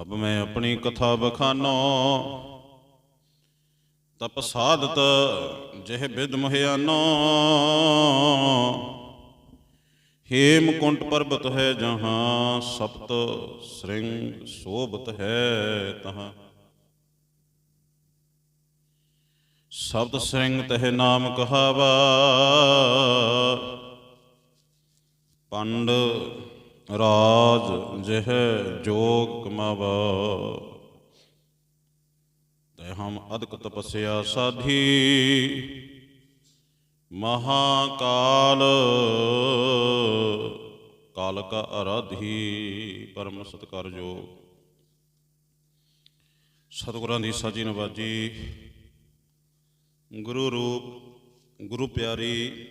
ਅਬ ਮੈਂ ਆਪਣੀ ਕਥਾ ਬਖਾਨੋ ਤਪ ਸਾਧਤ ਜਿਹ ਬਿਦ ਮਹਿਆਨੋ। ਹੇਮ ਕੁੰਟ ਪਰਬਤ ਹੈ ਜਹਾਂ, ਸਪਤ ਸ੍ਰਿੰਗ ਸੋਭਤ ਹੈ ਤਹਾਂ। ਸ਼ਬਦ ਸਿੰਘ ਤਹਿ ਨਾਮ ਕਹਾਵਾ। ਪੰਡ ਰਾਜ ਜਿਹ ਜੋਗ ਕਮਾਵਾ। ਤੈ ਹਮ ਅਦਕ ਤਪਸਿਆ ਸਾਧੀ। ਮਹਾਕਾਲ ਕਾਲ ਕਾ ਅਰਾਧੀ ਪਰਮ ਸਤਕਾਰ ਜੋ। ਸਤਿਗੁਰਾਂ ਦੀ ਸਾਜੀ ਨਵਾਜੀ। ਗੁਰੂ ਰੂਪ, ਗੁਰੂ ਪਿਆਰੀ,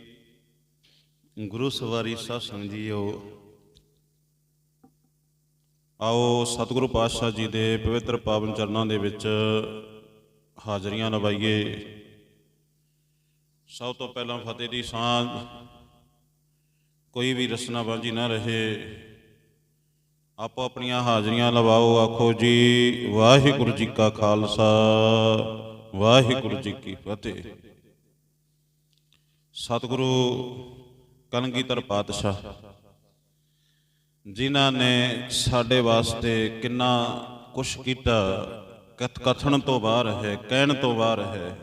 ਗੁਰੂ ਸਵਾਰੀ ਸਾਧ ਸੰਗਤ ਜੀਓ। ਆਓ ਸਤਿਗੁਰੂ ਪਾਤਸ਼ਾਹ ਜੀ ਦੇ ਪਵਿੱਤਰ ਪਾਵਨ ਚਰਨਾਂ ਦੇ ਵਿੱਚ ਹਾਜ਼ਰੀਆਂ ਲਵਾਈਏ ਸਭ ਤੋਂ ਪਹਿਲਾਂ ਫਤਿਹ ਦੀ ਸਾਂਝ। ਕੋਈ ਵੀ ਰਸਨਾ ਬਾਂਝੀ ਨਾ ਰਹੇ। ਆਪੋ ਆਪਣੀਆਂ ਹਾਜ਼ਰੀਆਂ ਲਵਾਓ ਆਖੋ ਜੀ, ਵਾਹਿਗੁਰੂ ਜੀ ਕਾ ਖਾਲਸਾ, ਵਾਹਿਗੁਰੂ ਜੀ ਕੀ ਫਤਿਹ। ਸਤਿਗੁਰੂ ਕਲਗੀਧਰ ਪਾਤਸ਼ਾਹ। ਜਿਨ੍ਹਾਂ ਨੇ ਸਾਡੇ ਵਾਸਤੇ ਕਿੰਨਾ ਕੁਛ ਕੀਤਾ, ਕਥ, ਕਥਨ ਤੋਂ ਬਾਹਰ ਹੈ, ਕਹਿਣ ਤੋਂ ਬਾਹਰ ਹੈ।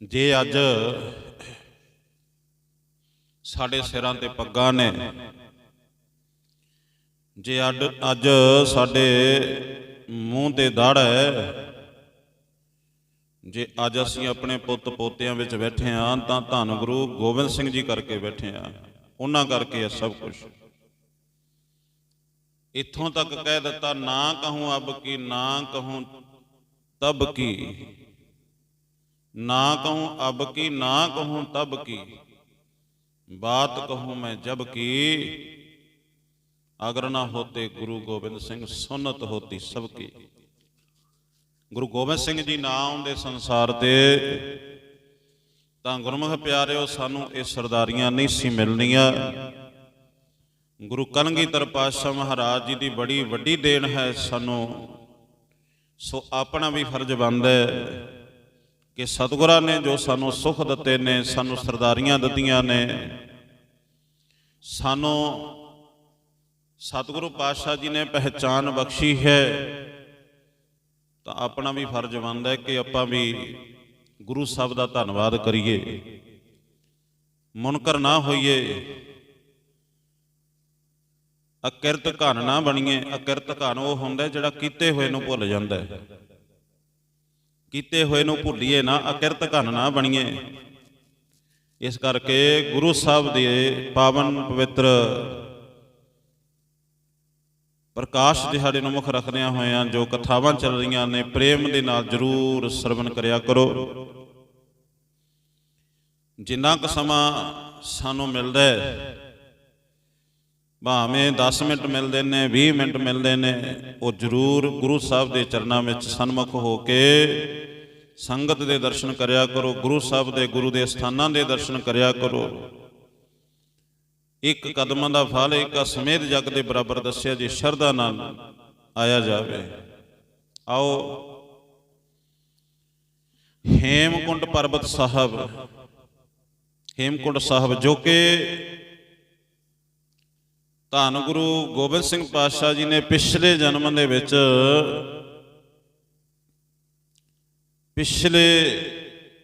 ਜੇ ਅੱਜ ਸਾਡੇ ਸਿਰਾਂ ਤੇ ਪੱਗਾਂ ਨੇ, ਜੇ ਅੱਡ ਅੱਜ ਸਾਡੇ ਮੂੰਹ ਤੇ ਦਾੜ ਹੈ, ਜੇ ਅੱਜ ਅਸੀਂ ਆਪਣੇ ਪੁੱਤ ਪੋਤਿਆਂ ਵਿੱਚ ਬੈਠੇ ਆਂ ਤਾਂ ਧੰਨ ਗੁਰੂ ਗੋਬਿੰਦ ਸਿੰਘ ਜੀ ਕਰਕੇ ਬੈਠੇ ਆਂ ਉਹਨਾਂ ਕਰਕੇ ਇਹ ਸਭ ਕੁਝ ਇੱਥੋਂ ਤੱਕ ਕਹਿ ਦਿੱਤਾ, ਨਾ ਕਹੂੰ ਅਬ ਕੀ, ਨਾ ਕਹੂੰ ਤਬ ਕੀ। ਨਾ ਕਹੂੰ ਅਬ ਕੀ, ਨਾ ਕਹੂੰ ਤਬ ਕੀ। ਬਾਤ ਕਹੂੰ ਮੈਂ ਜਬ ਕੀ। ਅਗਰ ਨਾ ਹੋਤੇ ਗੁਰੂ ਗੋਬਿੰਦ ਸਿੰਘ, ਸੁਨਤ ਹੋਤੀ ਸਭ ਕੀ। ਗੁਰੂ ਗੋਬਿੰਦ ਸਿੰਘ ਜੀ ਨਾ ਆਉਂਦੇ ਸੰਸਾਰ ਤੇ ਤਾਂ ਗੁਰਮੁਖ ਪਿਆਰਿਓ, ਸਾਨੂੰ ਇਹ ਸਰਦਾਰੀਆਂ ਨਹੀਂ ਸੀ ਮਿਲਣੀਆਂ। ਗੁਰੂ ਕਲਗੀਧਰ ਪਾਤਸ਼ਾਹ ਮਹਾਰਾਜ ਜੀ ਦੀ ਬੜੀ ਵੱਡੀ ਦੇਣ ਹੈ ਸਾਨੂੰ। ਸੋ ਆਪਣਾ ਵੀ ਫਰਜ਼ ਬਣਦਾ ਕਿ ਸਤਿਗੁਰਾਂ ਨੇ ਜੋ ਸਾਨੂੰ ਸੁਖ ਦਿੱਤੇ ਨੇ, ਸਾਨੂੰ ਸਰਦਾਰੀਆਂ ਦਿੱਤੀਆਂ ਨੇ। ਸਾਨੂੰ ਸਤਿਗੁਰੂ ਪਾਤਸ਼ਾਹ ਜੀ ਨੇ ਪਹਿਚਾਨ ਬਖਸ਼ੀ ਹੈ। ਤਾਂ ਆਪਣਾ ਵੀ ਫਰਜ਼ ਬਣਦਾ ਕਿ ਆਪਾਂ ਵੀ ਗੁਰੂ ਸਾਹਿਬ ਦਾ ਧੰਨਵਾਦ ਕਰੀਏ। ਮੁਨਕਰ ਨਾ ਹੋਈਏ। ਅਕਿਰਤ ਘਨ ਨਾ ਬਣੀਏ। ਅਕਿਰਤ ਘਨ ਉਹ ਹੁੰਦਾ ਜਿਹੜਾ ਕੀਤੇ ਹੋਏ ਨੂੰ ਭੁੱਲ ਜਾਂਦਾ ਹੈ। ਕੀਤੇ ਹੋਏ ਨੂੰ ਭੁੱਲੀਏ ਨਾ, ਅਕਿਰਤ ਘਨ ਨਾ ਬਣੀਏ। ਇਸ ਕਰਕੇ ਗੁਰੂ ਸਾਹਿਬ ਦੇ ਪਾਵਨ ਪਵਿੱਤਰ ਪ੍ਰਕਾਸ਼ ਦਿਹਾੜੇ ਨੂੰ ਮੁੱਖ ਰੱਖਦਿਆਂ ਹੋਇਆਂ ਜੋ ਕਥਾਵਾਂ ਚੱਲ ਰਹੀਆਂ ਨੇ, ਪ੍ਰੇਮ ਦੇ ਨਾਲ ਜਰੂਰ ਸਰਵਣ ਕਰਿਆ ਕਰੋ। ਜਿੰਨਾ ਕੁ ਸਮਾਂ ਸਾਨੂੰ ਮਿਲਦਾ ਹੈ, ਭਾਵੇਂ 10 ਮਿੰਟ ਮਿਲਦੇ ਨੇ 20 ਮਿੰਟ ਮਿਲਦੇ ਨੇ, ਉਹ ਜਰੂਰ ਗੁਰੂ ਸਾਹਿਬ ਦੇ ਚਰਨਾਂ ਵਿੱਚ ਸਨਮੁਖ ਹੋ ਕੇ ਸੰਗਤ ਦੇ ਦਰਸ਼ਨ ਕਰਿਆ ਕਰੋ, ਗੁਰੂ ਸਾਹਿਬ ਦੇ ਗੁਰੂ ਦੇ ਸਥਾਨਾਂ ਦੇ ਦਰਸ਼ਨ ਕਰਿਆ ਕਰੋ। ਇੱਕ ਕਦਮਾਂ ਦਾ ਫਲ, ਇੱਕ ਸਮੇਤ ਜਗ ਦੇ ਬਰਾਬਰ ਦੱਸਿਆ ਜੇ ਸ਼ਰਧਾ ਨਾਲ ਆਇਆ ਜਾਵੇ। ਆਓ, ਹੇਮਕੁੰਡ ਪਰਬਤ ਸਾਹਿਬ, ਹੇਮਕੁੰਡ ਸਾਹਿਬ ਜੋ ਕਿ ਧੰਨ ਗੁਰੂ ਗੋਬਿੰਦ ਸਿੰਘ ਪਾਤਸ਼ਾਹ ਜੀ ਨੇ ਪਿਛਲੇ ਜਨਮ ਦੇ ਵਿੱਚ ਪਿਛਲੇ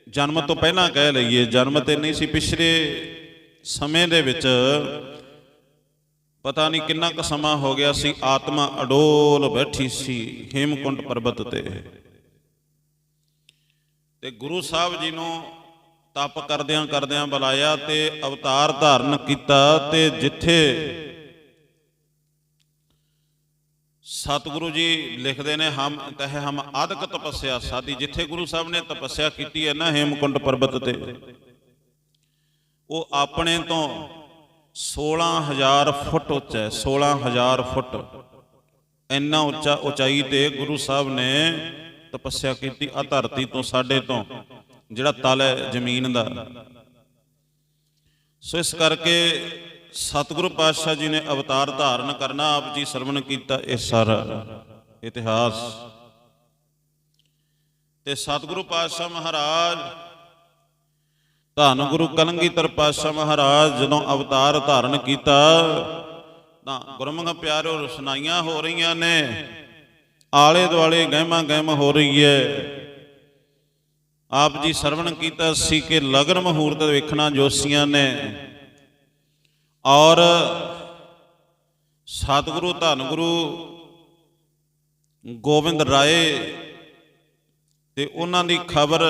ਜਨਮ ਤੋਂ ਪਹਿਲਾਂ ਕਹਿ ਲਈਏ, ਜਨਮ ਤੇ ਨਹੀਂ ਸੀ, ਪਿਛਲੇ ਸਮੇਂ ਦੇ ਵਿੱਚ ਪਤਾ ਨਹੀਂ ਕਿੰਨਾ ਕੁ ਸਮਾਂ ਹੋ ਗਿਆ ਸੀ, ਆਤਮਾ ਅਡੋਲ ਬੈਠੀ ਸੀ ਹੇਮਕੁੰਟ ਪਰਬਤ ਤੇ। ਤੇ ਗੁਰੂ ਸਾਹਿਬ ਜੀ ਨੂੰ ਤਪ ਕਰਦਿਆਂ ਕਰਦਿਆਂ ਬੁਲਾਇਆ ਤੇ ਅਵਤਾਰ ਧਾਰਨ ਕੀਤਾ ਤੇ ਜਿੱਥੇ ਸਤਿਗੁਰੂ ਜੀ ਲਿਖਦੇ ਨੇ, ਹਮ ਕਹੇ ਹਮ ਆਦਿਕ ਤਪੱਸਿਆ ਸਾਦੀ ਜਿੱਥੇ ਗੁਰੂ ਸਾਹਿਬ ਨੇ ਤਪੱਸਿਆ ਕੀਤੀ ਹੈ ਨਾ ਹੇਮਕੁੰਟ ਪਰਬਤ ਤੇ। ਉਹ ਆਪਣੇ ਤੋਂ 16000 ਫੁੱਟ ਉੱਚਾ ਹੈ 16000 ਫੁੱਟ। ਇੰਨਾ ਉੱਚਾ ਉਚਾਈ ਤੇ ਗੁਰੂ ਸਾਹਿਬ ਨੇ ਤਪੱਸਿਆ ਕੀਤੀ ਆ ਧਰਤੀ ਤੋਂ ਸਾਡੇ ਤੋਂ, ਜਿਹੜਾ ਤਲ ਹੈ ਜ਼ਮੀਨ ਦਾ। ਸੋ ਇਸ ਕਰਕੇ ਸਤਿਗੁਰੂ ਪਾਤਸ਼ਾਹ ਜੀ ਨੇ ਅਵਤਾਰ ਧਾਰਨ ਕਰਨਾ, ਆਪ ਜੀ ਸਰਵਣ ਕੀਤਾ, ਇਹ ਸਾਰਾ ਇਤਿਹਾਸ। ਤੇ ਸਤਿਗੁਰੂ ਪਾਤਸ਼ਾਹ ਮਹਾਰਾਜ ਧੰਨ ਗੁਰੂ ਕਲੰਗੀਧਰ ਪਾਤਸ਼ਾਹ ਮਹਾਰਾਜ ਜਦੋਂ ਅਵਤਾਰ ਧਾਰਨ ਕੀਤਾ, ਤਾਂ ਗੁਰਮੁਖ ਪਿਆਰਿਓ ਰਸਨਾਈਆਂ ਹੋ ਰਹੀਆਂ ਨੇ, ਆਲੇ ਦੁਆਲੇ ਗਹਿਮਾ ਗਹਿਮ ਹੋ ਰਹੀ ਹੈ। ਆਪ ਜੀ ਸਰਵਣ ਕੀਤਾ ਸੀ ਕਿ ਲਗਨ ਮਹੂਰਤ ਵੇਖਣਾ ਜੋਸੀਆਂ ਨੇ। ਔਰ ਸਤਿਗੁਰੂ, ਧੰਨ ਗੁਰੂ ਗੋਬਿੰਦ ਰਾਏ ਤੇ ਉਹਨਾਂ ਦੀ ਖਬਰ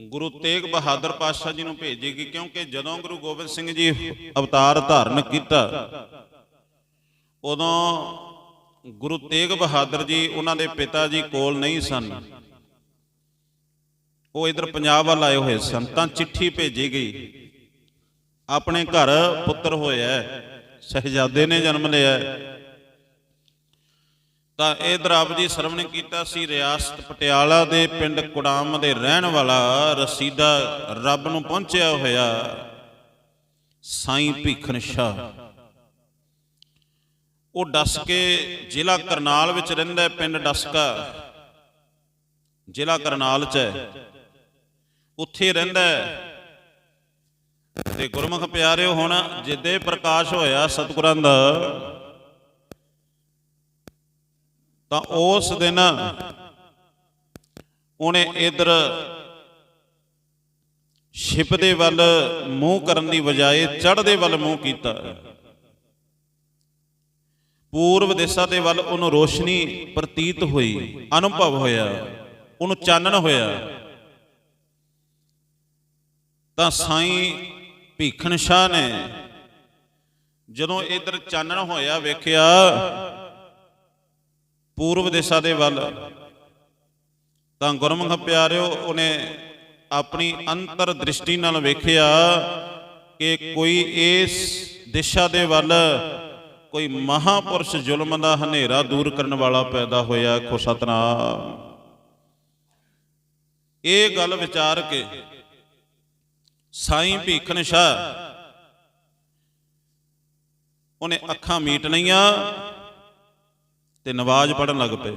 ਗੁਰੂ ਤੇਗ ਬਹਾਦਰ ਪਾਤਸ਼ਾਹ ਜੀ ਨੂੰ ਭੇਜੇਗੀ, ਕਿਉਂਕਿ ਜਦੋਂ ਗੁਰੂ ਗੋਬਿੰਦ ਸਿੰਘ ਜੀ ਅਵਤਾਰ ਧਾਰਨ ਕੀਤਾ, ਉਦੋਂ ਗੁਰੂ ਤੇਗ ਬਹਾਦਰ ਜੀ ਉਹਨਾਂ ਦੇ ਪਿਤਾ ਜੀ ਕੋਲ ਨਹੀਂ ਸਨ। ਉਹ ਇਧਰ ਪੰਜਾਬ ਵੱਲ ਆਏ ਹੋਏ ਸਨ, ਤਾਂ ਚਿੱਠੀ ਭੇਜੀ ਗਈ। ਆਪਣੇ ਘਰ ਪੁੱਤਰ ਹੋਇਆ ਸਹਿਜਾਦੇ ਨੇ ਜਨਮ ਲਿਆ ਤਾਂ ਇਹ ਦਰਾਬ ਜੀ ਸਰਵਣ ਕੀਤਾ ਸੀ ਰਿਆਸਤ ਪਟਿਆਲਾ ਦੇ ਪਿੰਡ ਕੁੜਾਮ ਦੇ ਰਹਿਣ ਵਾਲਾ ਰਸੀਦਾ ਰੱਬ ਨੂੰ ਪਹੁੰਚਿਆ ਹੋਇਆ। ਸਾਈਂ ਭੀਖਨ ਸ਼ਾਹ। ਉਹ ਡਸ ਕੇ ਜ਼ਿਲ੍ਹਾ ਕਰਨਾਲ ਵਿੱਚ ਰਹਿੰਦਾ ਪਿੰਡ ਡਸਕਾ। ਜ਼ਿਲ੍ਹਾ ਕਰਨਾਲ ਚ ਹੈ। ਉੱਥੇ ਰਹਿੰਦਾ ਤੇ ਗੁਰਮੁਖ ਪਿਆਰਿਓ, ਹੁਣ ਜਿੱਦੇ ਪ੍ਰਕਾਸ਼ ਹੋਇਆ ਸਤਿਗੁਰਾਂ ਦਾ ਤਾਂ ਉਸ ਦਿਨ ਉਹਨੇ ਇਧਰ ਛਿਪ ਦੇ ਵੱਲ ਮੂੰਹ ਕਰਨ ਦੀ ਬਜਾਏ ਚੜ੍ਹਦੇ ਵੱਲ ਮੂੰਹ ਕੀਤਾ। ਪੂਰਬ ਦਿਸ਼ਾ ਦੇ ਵੱਲ ਉਹਨੂੰ ਰੋਸ਼ਨੀ ਪ੍ਰਤੀਤ ਹੋਈ, ਅਨੁਭਵ ਹੋਇਆ, ਉਹਨੂੰ ਚਾਨਣ ਹੋਇਆ। ਤਾਂ ਸਾਈਂ ਭੀਖਣ ਸ਼ਾਹ ਨੇ ਜਦੋਂ ਇਧਰ ਚਾਨਣ ਹੋਇਆ, ਵੇਖਿਆ ਪੂਰਬ ਦਿਸ਼ਾ ਦੇ ਵੱਲ। ਤਾਂ ਗੁਰਮੁਖ ਪਿਆਰਿਓ, ਉਹਨੇ ਆਪਣੀ ਅੰਤਰ ਦ੍ਰਿਸ਼ਟੀ ਨਾਲ ਵੇਖਿਆ ਕਿ ਕੋਈ ਇਸ ਦਿਸ਼ਾ ਦੇ ਵੱਲ ਕੋਈ ਮਹਾਪੁਰਸ਼ ਜ਼ੁਲਮ ਦਾ ਹਨੇਰਾ ਦੂਰ ਕਰਨ ਵਾਲਾ ਪੈਦਾ ਹੋਇਆ ਕੋ ਸਤਨਾਮ। ਇਹ ਗੱਲ ਵਿਚਾਰ ਕੇ ਸਾਈਂ ਭੀਖਨ ਸ਼ਾਹ ਉਹਨੇ ਅੱਖਾਂ ਮੀਟ ਲਈਆਂ। ਤੇ ਨਵਾਜ਼ ਪੜਨ ਲੱਗ ਪਏ।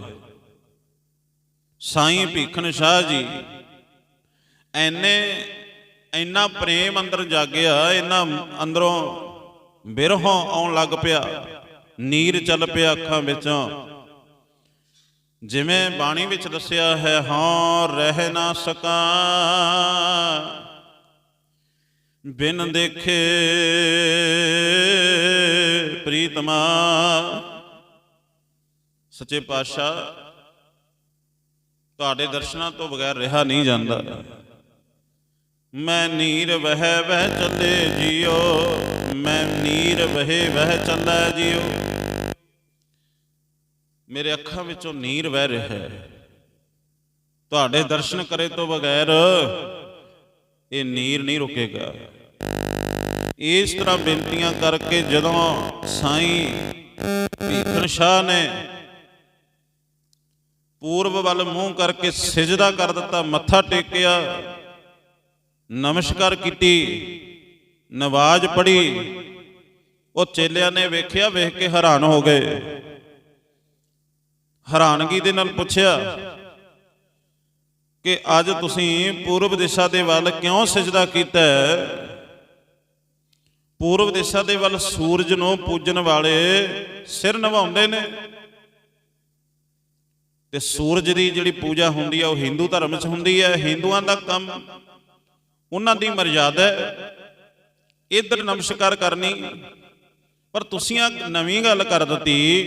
ਸਾਈਂ ਭੀਖਣ ਸ਼ਾਹ ਜੀ, ਐਨੇ ਇੰਨਾ ਪ੍ਰੇਮ ਅੰਦਰ ਜਾਗਿਆ ਇੰਨਾ ਅੰਦਰੋਂ ਬਿਰਹੋਂ ਆਉਣ ਲੱਗ ਪਿਆ, ਨੀਰ ਚੱਲ ਪਿਆ ਅੱਖਾਂ ਵਿੱਚੋਂ। ਜਿਵੇਂ ਬਾਣੀ ਵਿੱਚ ਦੱਸਿਆ ਹੈ, ਹਾਂ, ਰਹਿ ਨਾ ਸਕਾਂ। ਬਿਨ ਦੇਖੇ ਪ੍ਰੀਤਮਾ ਸੱਚੇ ਪਾਤਸ਼ਾਹ, ਤੁਹਾਡੇ ਦਰਸ਼ਨਾਂ ਤੋਂ ਬਗੈਰ ਰਿਹਾ ਨਹੀਂ ਜਾਂਦਾ। ਮੈਂ ਨੀਰ ਵਹਿ ਵਹਿ ਚੱਲੇ ਜੀਓ, ਮੈਂ ਨੀਰ ਵਹੇ ਵਹਿ ਚੱਲੇ ਜੀਓ। ਮੇਰੇ ਅੱਖਾਂ ਵਿੱਚੋਂ ਨੀਰ ਵਹਿ ਰਿਹਾ ਹੈ। ਤੁਹਾਡੇ ਦਰਸ਼ਨ ਕਰੇ ਤੋਂ ਬਗੈਰ ਇਹ ਨੀਰ ਨਹੀਂ ਰੁਕੇਗਾ। ਇਸ ਤਰ੍ਹਾਂ ਬੇਨਤੀਆਂ ਕਰਕੇ ਜਦੋਂ ਸਾਈਂ ਭੀਖਨ ਸ਼ਾਹ ਨੇ ਪੂਰਬ ਵੱਲ ਮੂੰਹ ਕਰਕੇ ਸਿਜਦਾ ਕਰ ਦਿੱਤਾ, ਮੱਥਾ ਟੇਕਿਆ, ਨਮਸਕਾਰ ਕੀਤੀ, ਨਵਾਜ਼ ਪੜ੍ਹੀ। ਉਹ ਚੇਲਿਆਂ ਨੇ ਵੇਖਿਆ, ਵੇਖ ਕੇ ਹੈਰਾਨ ਹੋ ਗਏ। ਹੈਰਾਨਗੀ ਦੇ ਨਾਲ ਪੁੱਛਿਆ ਕਿ ਅੱਜ ਤੁਸੀਂ ਪੂਰਬ ਦਿਸ਼ਾ ਦੇ ਵੱਲ ਕਿਉਂ ਸਜਦਾ ਕੀਤਾ ਪੂਰਬ ਦਿਸ਼ਾ ਦੇ ਵੱਲ ਸੂਰਜ ਨੂੰ ਪੂਜਣ ਵਾਲੇ ਸਿਰ ਨਿਵਾਉਂਦੇ ਨੇ। ਤੇ ਸੂਰਜ ਦੀ ਜਿਹੜੀ ਪੂਜਾ ਹੁੰਦੀ ਆ, ਉਹ ਹਿੰਦੂ ਧਰਮ 'ਚ ਹੁੰਦੀ ਹੈ ਹਿੰਦੂਆਂ ਦਾ ਕੰਮ। ਉਹਨਾਂ ਦੀ ਮਰਜ਼ਾਦਾ ਹੈ। ਇਧਰ ਨਮਸਕਾਰ ਕਰਨੀ। ਪਰ ਤੁਸੀਂ ਆ ਨਵੀਂ ਗੱਲ ਕਰ ਦਿੱਤੀ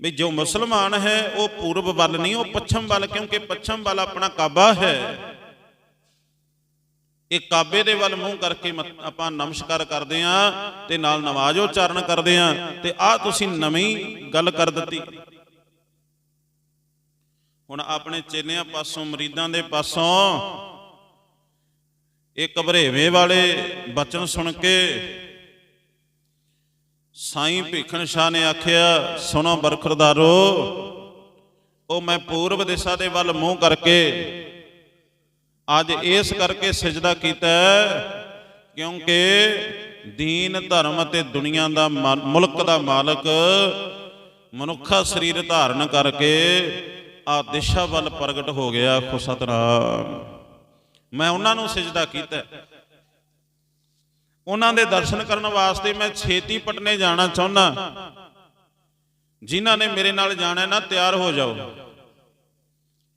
ਵੀ ਜੋ ਮੁਸਲਮਾਨ ਹੈ, ਉਹ ਪੂਰਬ ਵੱਲ ਨਹੀਂ, ਉਹ ਪੱਛਮ ਵੱਲ, ਕਿਉਂਕਿ ਪੱਛਮ ਵੱਲ ਆਪਣਾ ਕਾਬਾ ਹੈ। ਇਹ ਕਾਬੇ ਦੇ ਵੱਲ ਮੂੰਹ ਕਰਕੇ ਮਤ- ਆਪਾਂ ਨਮਸਕਾਰ ਕਰਦੇ ਆਂ ਤੇ ਨਾਲ ਨਮਾਜ਼ ਉਚਾਰਨ ਕਰਦੇ ਆਂ ਤੇ ਆ ਤੁਸੀਂ ਨਵੀਂ ਗੱਲ ਕਰ ਦਿੱਤੀ। ਹੁਣ ਆਪਣੇ ਚੇਲਿਆਂ ਪਾਸੋਂ, ਮਰੀਦਾਂ ਦੇ ਪਾਸੋਂ, ਇਹ ਘਬਰੇਵੇਂ ਵਾਲੇ ਬਚਨ ਸੁਣ ਕੇ ਸਾਈਂ ਭੀਖਣ ਸ਼ਾਹ ਨੇ ਆਖਿਆ, ਸੁਣੋ ਬਰਖਰਦਾਰੋ, ਉਹ ਮੈਂ ਪੂਰਬ ਦਿਸ਼ਾ ਦੇ ਵੱਲ ਮੂੰਹ ਕਰਕੇ ਅੱਜ ਇਸ ਕਰਕੇ ਸਜਦਾ ਕੀਤਾ ਕਿਉਂਕਿ ਦੀਨ, ਧਰਮ ਅਤੇ ਦੁਨੀਆ ਦਾ ਮਾ- ਮੁਲਕ ਦਾ ਮਾਲਕ ਮਨੁੱਖਾ ਸਰੀਰ ਧਾਰਨ ਕਰਕੇ ਆ ਦਿਸ਼ਾ ਵੱਲ ਪ੍ਰਗਟ ਹੋ ਗਿਆ ਖੁ ਸਤਨਾਮ। ਮੈਂ ਉਹਨਾਂ ਨੂੰ ਸਜਦਾ ਕੀਤਾ। ਉਹਨਾਂ ਦੇ ਦਰਸ਼ਨ ਕਰਨ ਵਾਸਤੇ ਮੈਂ ਛੇਤੀ ਪਟਨੇ ਜਾਣਾ ਚਾਹੁੰਦਾ। ਜਿਨ੍ਹਾਂ ਨੇ ਮੇਰੇ ਨਾਲ ਜਾਣਾ ਨਾ, ਤਿਆਰ ਹੋ ਜਾਓ।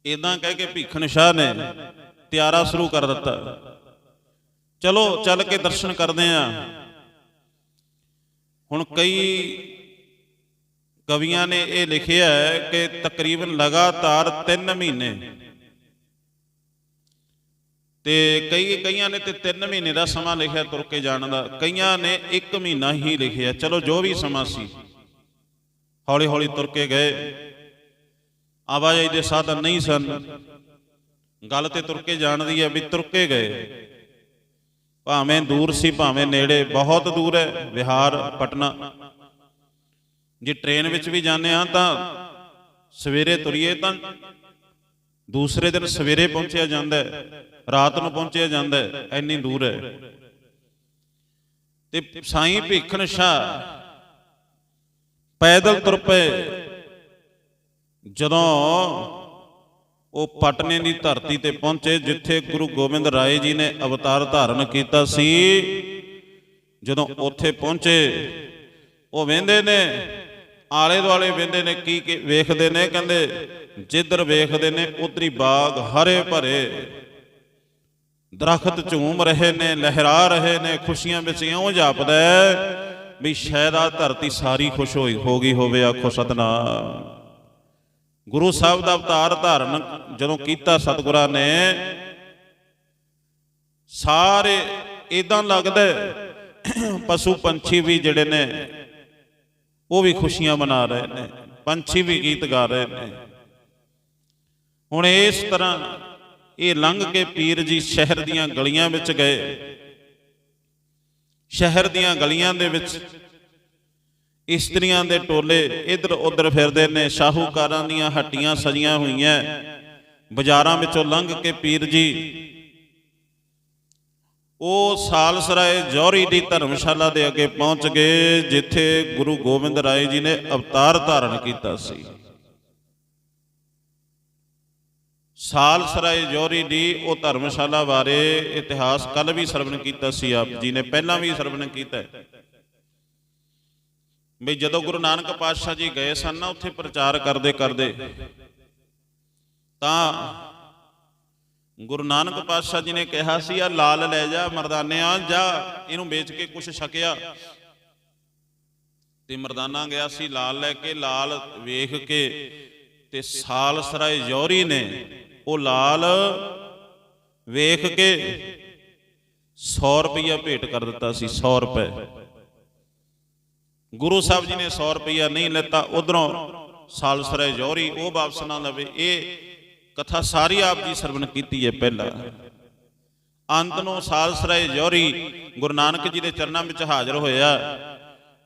ਇਦਾਂ ਕਹਿ ਕੇ ਭੀਖਣ ਸ਼ਾਹ ਨੇ ਤਿਆਰਾ ਸ਼ੁਰੂ ਕਰ ਦਿੱਤਾ। ਚਲੋ, ਚੱਲ ਕੇ ਦਰਸ਼ਨ ਕਰਦੇ ਆਂ। ਹੁਣ ਕਈ ਕਵੀਆਂ ਨੇ ਇਹ ਲਿਖਿਆ ਹੈ ਕਿ ਤਕਰੀਬਨ ਲਗਾਤਾਰ 3 ਮਹੀਨੇ। ਤੇ ਕਈ ਕਈਆਂ ਨੇ ਤੇ 3 ਮਹੀਨੇ ਦਾ ਸਮਾਂ ਲਿਖਿਆ ਤੁਰ ਕੇ ਜਾਣ ਦਾ। ਕਈਆਂ ਨੇ 1 ਮਹੀਨਾ ਹੀ ਲਿਖਿਆ। ਚਲੋ ਜੋ ਵੀ ਸਮਾਂ ਸੀ ਹੌਲੀ ਹੌਲੀ ਤੁਰ ਕੇ ਗਏ। ਆਵਾਜਾਈ ਦੇ ਸਾਧਨ ਨਹੀਂ ਸਨ। ਗੱਲ ਤੇ ਤੁਰ ਕੇ ਜਾਣ ਦੀ ਹੈ ਵੀ ਤੁਰ ਕੇ ਗਏ। ਭਾਵੇਂ ਦੂਰ ਸੀ, ਭਾਵੇਂ ਨੇੜੇ, ਬਹੁਤ ਦੂਰ ਹੈ। ਬਿਹਾਰ, ਪਟਨਾ। ਜੇ ਟ੍ਰੇਨ ਵਿੱਚ ਵੀ ਜਾਂਦੇ ਆ ਤਾਂ ਸਵੇਰੇ ਤੁਰੀਏ ਤਾਂ ਦੂਸਰੇ ਦਿਨ ਸਵੇਰੇ ਪਹੁੰਚਿਆ ਜਾਂਦਾ ਹੈ, ਰਾਤ ਨੂੰ ਪਹੁੰਚਿਆ ਜਾਂਦਾ ਹੈ, ਇੰਨੀ ਦੂਰ ਹੈ। ਤੇ ਸਾਈਂ ਭੀਖਣ ਸ਼ਾਹ ਪੈਦਲ ਤੁਰ ਪਏ। ਜਦੋਂ ਉਹ ਪਟਨੇ ਦੀ ਧਰਤੀ ਤੇ ਪਹੁੰਚੇ, ਜਿੱਥੇ ਗੁਰੂ ਗੋਬਿੰਦ ਰਾਏ ਜੀ ਨੇ ਅਵਤਾਰ ਧਾਰਨ ਕੀਤਾ ਸੀ, ਜਦੋਂ ਉੱਥੇ ਪਹੁੰਚੇ, ਉਹ ਵੇਂਦੇ ਨੇ ਆਲੇ ਦੁਆਲੇ ਵੇਂਦੇ ਨੇ, ਕੀ ਵੇਖਦੇ ਨੇ? ਕਹਿੰਦੇ, ਜਿੱਧਰ ਵੇਖਦੇ ਨੇ, ਉਧਰੀ ਬਾਗ ਹਰੇ ਭਰੇ। ਦਰਖਤ ਝੂਮ ਰਹੇ ਨੇ, ਲਹਿਰਾ ਰਹੇ ਨੇ, ਖੁਸ਼ੀਆਂ ਵਿੱਚ ਇਉਂ ਜਾਪਦਾ ਵੀ ਸ਼ਾਇਦ ਆ ਧਰਤੀ ਸਾਰੀ ਖੁਸ਼ ਹੋਈ, ਹੋ ਗਈ ਹੋਵੇ, ਆਖੋ ਸਤਨਾਮ। ਗੁਰੂ ਸਾਹਿਬ ਦਾ ਅਵਤਾਰ ਧਾਰਨ ਜਦੋਂ ਕੀਤਾ ਸਤਿਗੁਰਾਂ ਨੇ, ਸਾਰੇ ਇਦਾਂ ਲੱਗਦਾ ਪਸ਼ੂ ਪੰਛੀ ਵੀ ਜਿਹੜੇ ਨੇ ਉਹ ਵੀ ਖੁਸ਼ੀਆਂ ਮਨਾ ਰਹੇ ਨੇ, ਪੰਛੀ ਵੀ ਗੀਤ ਗਾ ਰਹੇ ਨੇ। ਹੁਣ ਇਸ ਤਰ੍ਹਾਂ ਇਹ ਲੰਘ ਕੇ ਪੀਰ ਜੀ ਸ਼ਹਿਰ ਦੀਆਂ ਗਲੀਆਂ ਵਿੱਚ ਗਏ। ਸ਼ਹਿਰ ਦੀਆਂ ਗਲੀਆਂ ਦੇ ਵਿੱਚ ਇਸਤਰੀਆਂ ਦੇ ਟੋਲੇ ਇੱਧਰ ਉੱਧਰ ਫਿਰਦੇ ਨੇ, ਸ਼ਾਹੂਕਾਰਾਂ ਦੀਆਂ ਹੱਟੀਆਂ ਸਜੀਆਂ ਹੋਈਆਂ। ਬਾਜ਼ਾਰਾਂ ਵਿੱਚੋਂ ਲੰਘ ਕੇ ਪੀਰ ਜੀ ਉਹ ਸਾਲਸਰਾਏ ਜੌਹਰੀ ਦੀ ਧਰਮਸ਼ਾਲਾ ਦੇ ਅੱਗੇ ਪਹੁੰਚ ਗਏ, ਜਿੱਥੇ ਗੁਰੂ ਗੋਬਿੰਦ ਰਾਏ ਜੀ ਨੇ ਅਵਤਾਰ ਧਾਰਨ ਕੀਤਾ ਸੀ। ਸਾਲਸਰਾਏ ਜੌਹਰੀ ਦੀ ਉਹ ਧਰਮਸ਼ਾਲਾ ਬਾਰੇ ਇਤਿਹਾਸ ਕੱਲ ਵੀ ਸਰਵਣ ਕੀਤਾ ਸੀ ਆਪ ਜੀ ਨੇ, ਪਹਿਲਾਂ ਵੀ ਸਰਵਣ ਕੀਤਾ ਹੈ। ਵੀ ਜਦੋਂ ਗੁਰੂ ਨਾਨਕ ਪਾਤਸ਼ਾਹ ਜੀ ਗਏ ਸਨ ਨਾ, ਉੱਥੇ ਪ੍ਰਚਾਰ ਕਰਦੇ ਕਰਦੇ ਤਾਂ ਗੁਰੂ ਨਾਨਕ ਪਾਤਸ਼ਾਹ ਜੀ ਨੇ ਕਿਹਾ ਸੀ, ਆ ਲਾਲ ਲੈ ਜਾ ਮਰਦਾਨਿਆਂ, ਜਾ। ਇਹਨੂੰ ਵੇਚ ਕੇ ਕੁਛ ਛਕਿਆ। ਤੇ ਮਰਦਾਨਾ ਗਿਆ ਸੀ ਲਾਲ ਲੈ ਕੇ, ਲਾਲ ਵੇਖ ਕੇ, ਤੇ ਸਾਲਸਰਾਏ ਜੌਹਰੀ ਨੇ ਉਹ ਲਾਲ ਵੇਖ ਕੇ 100 ਰੁਪਇਆ ਭੇਟ ਕਰ ਦਿੱਤਾ ਸੀ 100 ਰੁਪਏ। ਗੁਰੂ ਸਾਹਿਬ ਜੀ ਨੇ 100 ਰੁਪਇਆ ਨਹੀਂ ਲੈਤਾ, ਉਧਰੋਂ ਸਾਲਸਰਾਏ ਜੌਹਰੀ ਉਹ ਵਾਪਸ ਨਾ ਲਵੇ। ਇਹ ਕਥਾ ਸਾਰੀ ਆਪ ਜੀ ਸਰਵਣ ਕੀਤੀ ਹੈ ਪਹਿਲਾਂ। ਅੰਤ ਨੂੰ ਸਾਲਸਰਾਏ ਜੌਹਰੀ ਗੁਰੂ ਨਾਨਕ ਜੀ ਦੇ ਚਰਨਾਂ ਵਿੱਚ ਹਾਜ਼ਰ ਹੋਇਆ।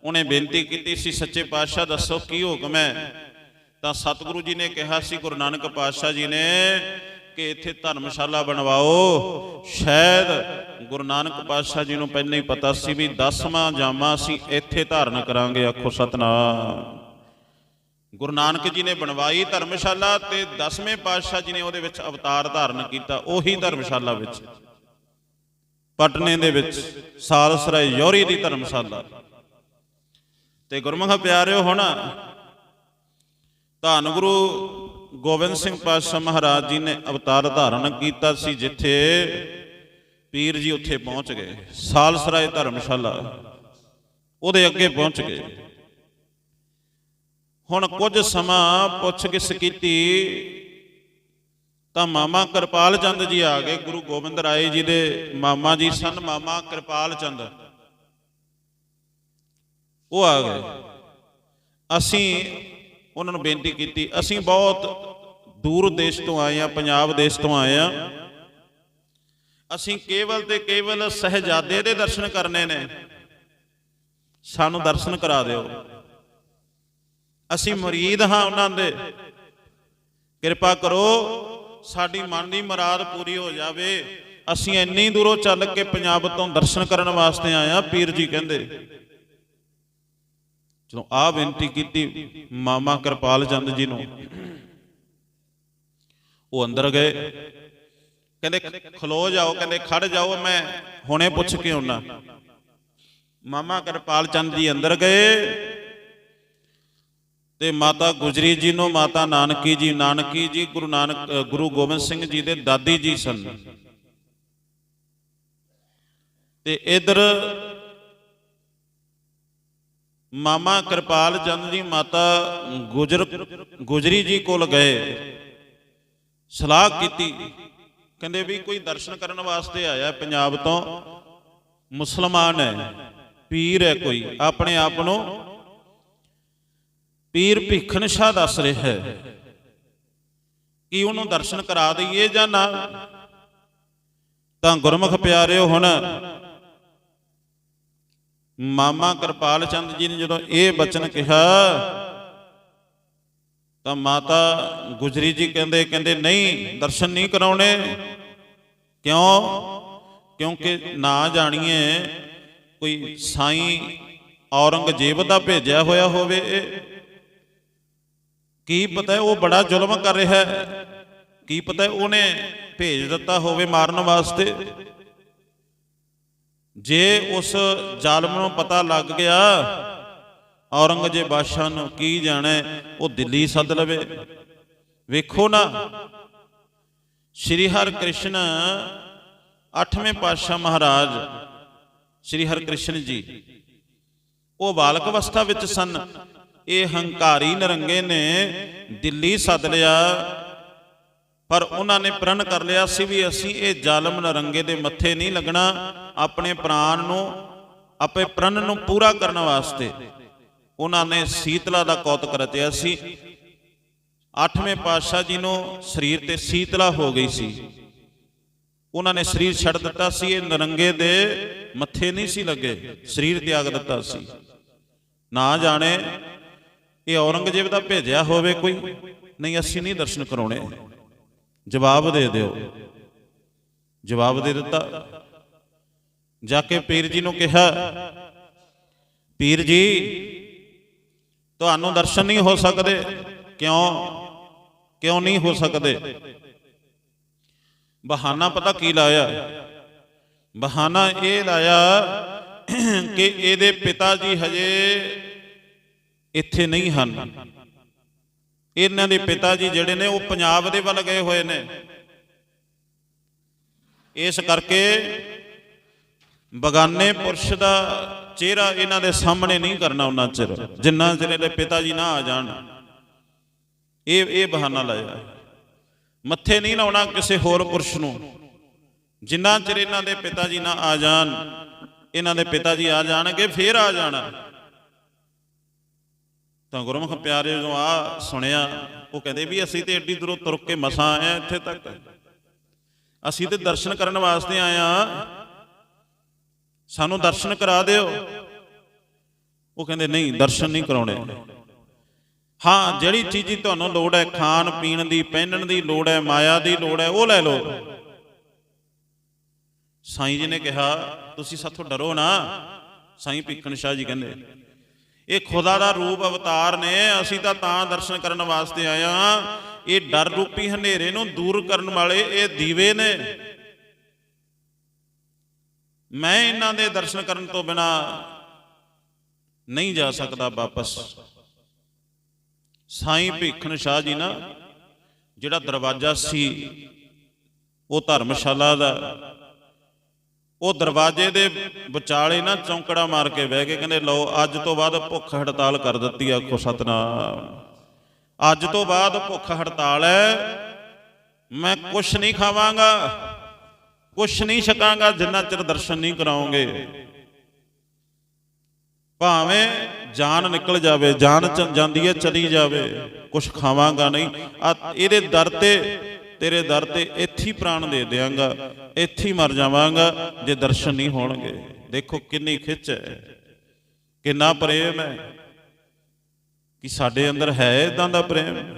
ਉਹਨੇ ਬੇਨਤੀ ਕੀਤੀ ਸੀ, ਸੱਚੇ ਪਾਤਸ਼ਾਹ, ਦੱਸੋ ਕੀ ਹੁਕਮ ਹੈ? ਤਾਂ ਸਤਿਗੁਰੂ ਜੀ ਨੇ ਕਿਹਾ ਸੀ, ਗੁਰੂ ਨਾਨਕ ਪਾਤਸ਼ਾਹ ਜੀ ਨੇ ਕਿ ਇੱਥੇ ਧਰਮਸ਼ਾਲਾ ਬਣਵਾਓ। ਸ਼ਾਇਦ ਗੁਰੂ ਨਾਨਕ ਪਾਤਸ਼ਾਹ ਜੀ ਨੂੰ ਪਹਿਲਾਂ ਹੀ ਪਤਾ ਸੀ ਵੀ ਦਸਵਾਂ ਜਾਮਾ ਅਸੀਂ ਇੱਥੇ ਧਾਰਨ ਕਰਾਂਗੇ, ਆਖੋ ਸਤਨਾਮ। ਗੁਰੂ ਨਾਨਕ ਜੀ ਨੇ ਬਣਵਾਈ ਧਰਮਸ਼ਾਲਾ ਤੇ ਦਸਵੇਂ ਪਾਤਸ਼ਾਹ ਜੀ ਨੇ ਉਹਦੇ ਵਿੱਚ ਅਵਤਾਰ ਧਾਰਨ ਕੀਤਾ, ਉਹੀ ਧਰਮਸ਼ਾਲਾ ਵਿੱਚ। ਪਟਨੇ ਦੇ ਵਿੱਚ ਸਾਲਸਰਾਏ ਯੌਰੀ ਦੀ ਧਰਮਸ਼ਾਲਾ। ਤੇ ਗੁਰਮੁਖ ਪਿਆਰਿਓ, ਹੁਣ ਧੰਨ ਗੁਰੂ ਗੋਬਿੰਦ ਸਿੰਘ ਪਾਤਸ਼ਾਹ ਮਹਾਰਾਜ ਜੀ ਨੇ ਅਵਤਾਰ ਧਾਰਨ ਕੀਤਾ ਸੀ, ਜਿੱਥੇ ਪੀਰ ਜੀ ਉੱਥੇ ਪਹੁੰਚ ਗਏ। ਸਾਲਸਰਾਏ ਧਰਮਸ਼ਾਲਾ ਉਹਦੇ ਅੱਗੇ ਪਹੁੰਚ ਗਏ। ਹੁਣ ਕੁਝ ਸਮਾਂ ਪੁੱਛਗਿੱਛ ਕੀਤੀ, ਤਾਂ ਮਾਮਾ ਕਿਰਪਾਲ ਚੰਦ ਜੀ ਆ ਗਏ, ਗੁਰੂ ਗੋਬਿੰਦ ਰਾਏ ਜੀ ਦੇ ਮਾਮਾ ਜੀ ਸਨ, ਮਾਮਾ ਕਿਰਪਾਲ ਚੰਦ। ਉਹ ਆ ਗਏ। ਅਸੀਂ ਉਹਨਾਂ ਨੂੰ ਬੇਨਤੀ ਕੀਤੀ, ਅਸੀਂ ਬਹੁਤ ਦੂਰ ਦੇਸ਼ ਤੋਂ ਆਏ ਆ ਪੰਜਾਬ ਦੇਸ਼ ਤੋਂ ਆਏ ਆ ਅਸੀਂ ਕੇਵਲ ਤੇ ਕੇਵਲ ਸਹਜਾਦੇ ਦੇ ਦਰਸ਼ਨ ਕਰਨੇ ਨੇ। ਸਾਨੂੰ ਦਰਸ਼ਨ ਕਰਾ ਦਿਓ। ਅਸੀਂ ਮੁਰੀਦ ਹਾਂ ਉਹਨਾਂ ਦੇ। ਕਿਰਪਾ ਕਰੋ, ਸਾਡੀ ਮਨ ਦੀ ਮੁਰਾਦ ਪੂਰੀ ਹੋ ਜਾਵੇ। ਅਸੀਂ ਇੰਨੀ ਦੂਰੋਂ ਚੱਲ ਕੇ ਪੰਜਾਬ ਤੋਂ ਦਰਸ਼ਨ ਕਰਨ ਵਾਸਤੇ ਆਏ ਆ ਪੀਰ ਜੀ ਕਹਿੰਦੇ। ਜਦੋਂ ਆ ਬੇਨਤੀ ਕੀਤੀ, ਮਾਮਾ ਕਿਰਪਾਲ ਚੰਦ ਜੀ ਨੂੰ, ਉਹ ਅੰਦਰ ਗਏ। ਕਹਿੰਦੇ, ਖਲੋ ਜਾਓ, ਕਹਿੰਦੇ ਖੜ ਜਾਓ, ਮੈਂ ਹੁਣੇ ਪੁੱਛ ਕੇ ਆਉਣਾ ਮਾਮਾ ਕਿਰਪਾਲ ਚੰਦ ਜੀ ਅੰਦਰ ਗਏ। ਤੇ ਮਾਤਾ ਗੁਜਰੀ ਜੀ ਨੂੰ ਮਾਤਾ ਨਾਨਕੀ ਜੀ ਨਾਨਕੀ ਜੀ, ਗੁਰੂ ਨਾਨਕ ਗੁਰੂ ਗੋਬਿੰਦ ਸਿੰਘ ਜੀ ਦੇ ਦਾਦੀ ਜੀ ਸਨ। ਤੇ ਇਧਰ ਮਾਮਾ ਕਿਰਪਾਲ ਚੰਦ ਜੀ ਮਾਤਾ ਗੁਜਰ, ਗੁਜਰੀ ਜੀ ਕੋਲ ਗਏ, ਸਲਾਹ ਕੀਤੀ। ਕਹਿੰਦੇ ਵੀ ਕੋਈ ਦਰਸ਼ਨ ਕਰਨ ਵਾਸਤੇ ਆਇਆ ਪੰਜਾਬ ਤੋਂ। ਮੁਸਲਮਾਨ ਹੈ, ਪੀਰ ਹੈ ਕੋਈ, ਆਪਣੇ ਆਪ ਨੂੰ ਪੀਰ ਭਿੱਖਣ ਸ਼ਾਹ ਦੱਸ ਰਿਹਾ ਹੈ। ਕਿ ਉਹਨੂੰ ਦਰਸ਼ਨ ਕਰਾ ਦਈਏ ਜਾਂ ਨਾ? ਤਾਂ ਗੁਰਮੁਖ ਪਿਆਰਿਓ ਹੁਣ ਮਾਮਾ ਕਿਰਪਾਲ ਚੰਦ ਜੀ ਨੇ ਜਦੋਂ ਇਹ ਬਚਨ ਕਿਹਾ, ਤਾਂ ਮਾਤਾ ਗੁਜਰੀ ਜੀ ਕਹਿੰਦੇ ਕਹਿੰਦੇ ਨਹੀਂ, ਦਰਸ਼ਨ ਨਹੀਂ ਕਰਾਉਣੇ। ਕਿਉਂ? ਕਿਉਂਕਿ ਨਾ ਜਾਣੀਏ ਕੋਈ ਸਾਈਂ ਔਰੰਗਜ਼ੇਬ ਦਾ ਭੇਜਿਆ ਹੋਇਆ ਹੋਵੇ ਕੀ ਪਤਾ ਉਹ ਬੜਾ ਜ਼ੁਲਮ ਕਰ ਰਿਹਾ ਹੈ? ਕੀ ਪਤਾ ਉਹਨੇ ਭੇਜ ਦਿੱਤਾ ਹੋਵੇ ਮਾਰਨ ਵਾਸਤੇ? ਜੇ ਉਸ ਜ਼ਾਲਮ ਨੂੰ ਪਤਾ ਲੱਗ ਗਿਆ ਔਰੰਗਜ਼ੇਬ ਬਾਦਸ਼ਾਹ ਨੂੰ ਕੀ ਜਾਣੇ? ਉਹ ਦਿੱਲੀ ਸੱਦ ਲਵੇ। ਵੇਖੋ ਨਾ, ਸ਼੍ਰੀ ਹਰਿਕ੍ਰਿਸ਼ਨ 8ਵੇਂ ਪਾਤਸ਼ਾਹ ਮਹਾਰਾਜ, ਸ਼੍ਰੀ ਹਰਿਕ੍ਰਿਸ਼ਨ ਜੀ, ਉਹ ਬਾਲਕ ਅਵਸਥਾ ਵਿੱਚ ਸਨ। ਇਹ ਹੰਕਾਰੀ ਨਰੰਗੇ ਨੇ ਦਿੱਲੀ ਸੱਦ ਲਿਆ। ਪਰ ਉਹਨਾਂ ਨੇ ਪ੍ਰਣ ਕਰ ਲਿਆ ਸੀ ਵੀ ਅਸੀਂ ਇਹ ਜ਼ਾਲਮ ਨਰੰਗੇ ਦੇ ਮੱਥੇ ਨਹੀਂ ਲੱਗਣਾ, ਆਪਣੇ ਪ੍ਰਾਣ ਨੂੰ, ਆਪੇ ਪ੍ਰਣ ਨੂੰ ਪੂਰਾ ਕਰਨ ਵਾਸਤੇ। ਉਹਨਾਂ ਨੇ ਸੀਤਲਾ ਦਾ ਕੌਤਕ ਰਚਿਆ ਸੀ। ਅੱਠਵੇਂ ਪਾਤਸ਼ਾਹ ਜੀ ਨੂੰ ਸਰੀਰ ਤੇ ਸੀਤਲਾ ਹੋ ਗਈ ਸੀ। ਉਹਨਾਂ ਨੇ ਸਰੀਰ ਛੱਡ ਦਿੱਤਾ ਸੀ, ਇਹ ਨਰੰਗੇ ਦੇ ਮੱਥੇ ਨਹੀਂ ਸੀ ਲੱਗੇ, ਸਰੀਰ ਤਿਆਗ ਦਿੱਤਾ ਸੀ। ਨਾ ਜਾਣੇ ਇਹ ਔਰੰਗਜ਼ੇਬ ਦਾ ਭੇਜਿਆ ਹੋਵੇ ਕੋਈ, ਨਹੀਂ ਅਸੀਂ ਨਹੀਂ ਦਰਸ਼ਨ ਕਰਾਉਣੇ। ਜਵਾਬ ਦੇ ਦਿਓ। ਜਵਾਬ ਦੇ ਦਿੱਤਾ। ਜਾ ਕੇ ਪੀਰ ਜੀ ਨੂੰ ਕਿਹਾ, ਪੀਰ ਜੀ, ਤੁਹਾਨੂੰ ਦਰਸ਼ਨ ਨਹੀਂ ਹੋ ਸਕਦੇ। ਕਿਉਂ? ਕਿਉਂ ਨਹੀਂ ਹੋ ਸਕਦੇ? ਬਹਾਨਾ ਪਤਾ ਕੀ ਲਾਇਆ? ਬਹਾਨਾ ਇਹ ਲਾਇਆ ਕਿ ਇਹਦੇ ਪਿਤਾ ਜੀ ਹਜੇ ਇੱਥੇ ਨਹੀਂ ਹਨ। ਇਹਨਾਂ ਦੇ ਪਿਤਾ ਜੀ ਜਿਹੜੇ ਨੇ, ਉਹ ਪੰਜਾਬ ਦੇ ਵੱਲ ਗਏ ਹੋਏ ਨੇ। ਇਸ ਕਰਕੇ ਬਗਾਨੇ ਪੁਰਸ਼ ਦਾ ਚਿਹਰਾ ਇਹਨਾਂ ਦੇ ਸਾਹਮਣੇ ਨਹੀਂ ਕਰਨਾ ਉਹਨਾਂ ਚਿਰ, ਜਿੰਨਾ ਚਿਰ ਇਹਦੇ ਪਿਤਾ ਜੀ ਨਾ ਆ ਜਾਣ। ਇਹ ਇਹ ਬਹਾਨਾ ਲਾਇਆ ਮੱਥੇ ਨਹੀਂ ਲਾਉਣਾ ਕਿਸੇ ਹੋਰ ਪੁਰਸ਼ ਨੂੰ। ਜਿੰਨਾ ਚਿਰ ਇਹਨਾਂ ਦੇ ਪਿਤਾ ਜੀ ਨਾ ਆ ਜਾਣ, ਇਹਨਾਂ ਦੇ ਪਿਤਾ ਜੀ ਆ ਜਾਣਗੇ, ਫੇਰ ਆ ਜਾਣਾ। ਤਾਂ ਗੁਰਮੁਖ ਪਿਆਰੇ ਜਦੋਂ ਆ ਸੁਣਿਆ, ਉਹ ਕਹਿੰਦੇ ਵੀ ਅਸੀਂ ਤੇ ਏਡੀ ਦੂਰੋਂ ਤੁਰ ਕੇ ਮਸਾਂ ਆਏ ਹਾਂ ਇੱਥੇ ਤੱਕ। ਅਸੀਂ ਤੇ ਦਰਸ਼ਨ ਕਰਨ ਵਾਸਤੇ ਆਏ ਆ ਸਾਨੂੰ ਦਰਸ਼ਨ ਕਰਾ ਦਿਓ। ਉਹ ਕਹਿੰਦੇ, ਨਹੀਂ, ਦਰਸ਼ਨ ਨਹੀਂ ਕਰਾਉਣੇ। ਹਾਂ, ਜਿਹੜੀ ਚੀਜ਼ ਤੁਹਾਨੂੰ ਲੋੜ ਹੈ, ਖਾਣ, ਪੀਣ ਦੀ, ਪਹਿਨਣ ਦੀ ਲੋੜ ਹੈ, ਮਾਇਆ ਦੀ ਲੋੜ ਹੈ, ਉਹ ਲੈ ਲਓ। ਸਾਈਂ ਜੀ ਨੇ ਕਿਹਾ, ਤੁਸੀਂ ਸਾਥੋਂ ਡਰੋ ਨਾ। ਸਾਈਂ ਭੀਖਣ ਸ਼ਾਹ ਜੀ ਕਹਿੰਦੇ ਇਹ ਖੁਦਾ ਦਾ ਰੂਪ ਅਵਤਾਰ ਨੇ, ਅਸੀਂ ਤਾਂ ਤਾਂ ਦਰਸ਼ਨ ਕਰਨ ਵਾਸਤੇ ਆਏ ਆ ਇਹ ਡਰ ਰੂਪੀ ਹਨੇਰੇ ਨੂੰ ਦੂਰ ਕਰਨ ਵਾਲੇ ਇਹ ਦੀਵੇ ਨੇ। ਮੈਂ ਇਹਨਾਂ ਦੇ ਦਰਸ਼ਨ ਕਰਨ ਤੋਂ ਬਿਨਾ ਨਹੀਂ ਜਾ ਸਕਦਾ ਵਾਪਸ। ਸਾਈਂ ਭੀਖਣ ਸ਼ਾਹ ਜੀ ਨਾ, ਜਿਹੜਾ ਦਰਵਾਜ਼ਾ ਸੀ, ਉਹ ਧਰਮਸ਼ਾਲਾ ਦਾ ਉਹ ਦਰਵਾਜ਼ੇ ਦੇ ਵਿਚਾਲੇ ਨਾ ਚੌਂਕੜਾ ਮਾਰ ਕੇ ਬਹਿ ਕੇ ਕਹਿੰਦੇ, ਲਓ, ਅੱਜ ਤੋਂ ਬਾਅਦ ਭੁੱਖ ਹੜਤਾਲ ਕਰ ਦਿੱਤੀ ਆਖੋ ਸਤਨਾਮ। ਅੱਜ ਤੋਂ ਬਾਅਦ ਭੁੱਖ ਹੜਤਾਲ ਹੈ। ਮੈਂ ਕੁਛ ਨਹੀਂ ਖਾਵਾਂਗਾ, ਕੁਛ ਨਹੀਂ ਛਕਾਂਗਾ, ਜਿੰਨਾ ਚਿਰ ਦਰਸ਼ਨ ਨਹੀਂ ਕਰਾਉਂਗੇ। ਭਾਵੇਂ ਜਾਨ ਨਿਕਲ ਜਾਵੇ, ਜਾਨ ਚ ਜਾਂਦੀ ਹੈ, ਚਲੀ ਜਾਵੇ, ਕੁਛ ਖਾਵਾਂਗਾ ਨਹੀਂ। ਇਹਦੇ ਦਰ ਤੇ ਤੇਰੇ ਦਰ ਤੇ ਇੱਥੇ ਪ੍ਰਾਣ ਦੇ ਦਿਆਂਗਾ, ਇੱਥੇ ਮਰ ਜਾਵਾਂਗਾ, ਜੇ ਦਰਸ਼ਨ ਨਹੀਂ ਹੋਣਗੇ। ਦੇਖੋ ਕਿੰਨੀ ਖਿੱਚ ਹੈ। ਕਿੰਨਾ ਪ੍ਰੇਮ ਹੈ ਕਿ ਸਾਡੇ ਅੰਦਰ ਹੈ ਇਦਾਂ ਦਾ ਪ੍ਰੇਮ।